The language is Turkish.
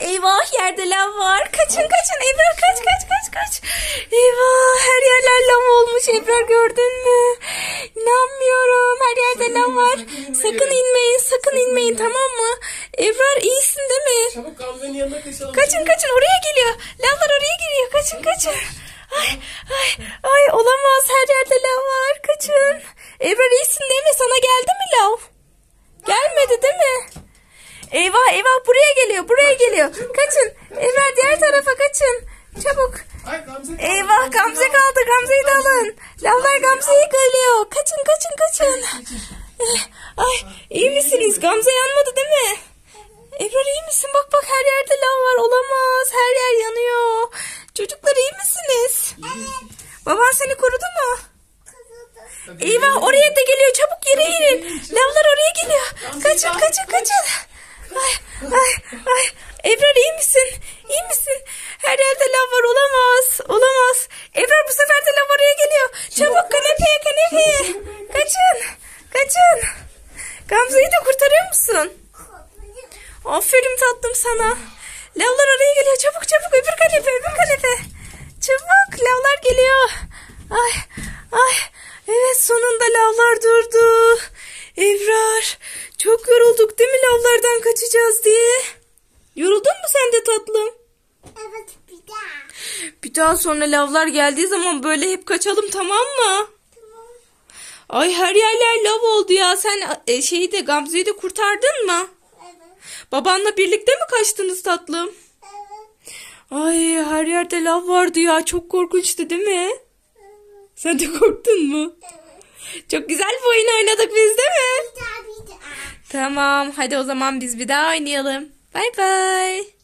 Eyvah yerde lav var. Kaçın kaçın Ebrar kaç kaç kaç kaç. Eyvah her yerler lav olmuş Ebrar gördün mü? İnanmıyorum her yerde lav var. Sakın inmeyin sakın inmeyin tamam mı? Ebrar iyisin değil mi? Çabuk Gamze'nin yanına kaçalım. Kaçın kaçın oraya geliyor. Lavlar oraya geliyor. Kaçın kaçın. Ay ay ay olamaz her yerde lav var. Kaçın. Ebrar iyisin değil mi? Sana geldi mi lav? Eyvah eyvah buraya geliyor buraya geliyor. Kaçın. Ebrar diğer tarafa kaçın. Çabuk. Ay Gamze kaldı. Eyvah Gamze kaldı. Gamze'yi de alın. Lavlar Gamze'yi geliyor. Kaçın kaçın kaçın. Eh, Ay iyi misiniz? Gamze yanmadı değil mi? Ebrar iyi misin? Bak bak her yerde lav var. Olamaz. Her yer yanıyor. Çocuklar iyi misiniz? Baban seni korudu mu? Eyvah oraya da geliyor. Çabuk yere inin. Lavlar oraya geliyor. Kaçın kaçın kaçın. Ay ay. Ebrar iyi misin? İyi misin? Her yerde lav var. Olamaz. Olamaz. Ebrar bu sefer de lav oraya geliyor. Çabuk kanepeye kanepeye. Kaçın. Kaçın. Gamze'yi de kurtarıyor musun? Aferin tatlım sana. Lavlar oraya geliyor. Çabuk çabuk öbür kanepe öbür kanepe. Çabuk lavlar geliyor. Ay ay. Evet sonunda lavlar durdu. Ebrar çok yorulduk değil mi lavlardan kaçacağız diye. Yoruldun mu sen de tatlım? Evet bir daha. Bir daha sonra lavlar geldiği zaman böyle hep kaçalım tamam mı? Tamam. Ay her yerler lav oldu ya. Sen e, şeyi de Gamze'yi de kurtardın mı? Evet. Babanla birlikte mi kaçtınız tatlım? Evet. Ay her yerde lav vardı ya. Çok korkunçtu değil mi? Sen de korktun mu? Çok güzel bir oyun oynadık biz değil mi? Daha. Tamam hadi o zaman biz bir daha oynayalım. Bay bay.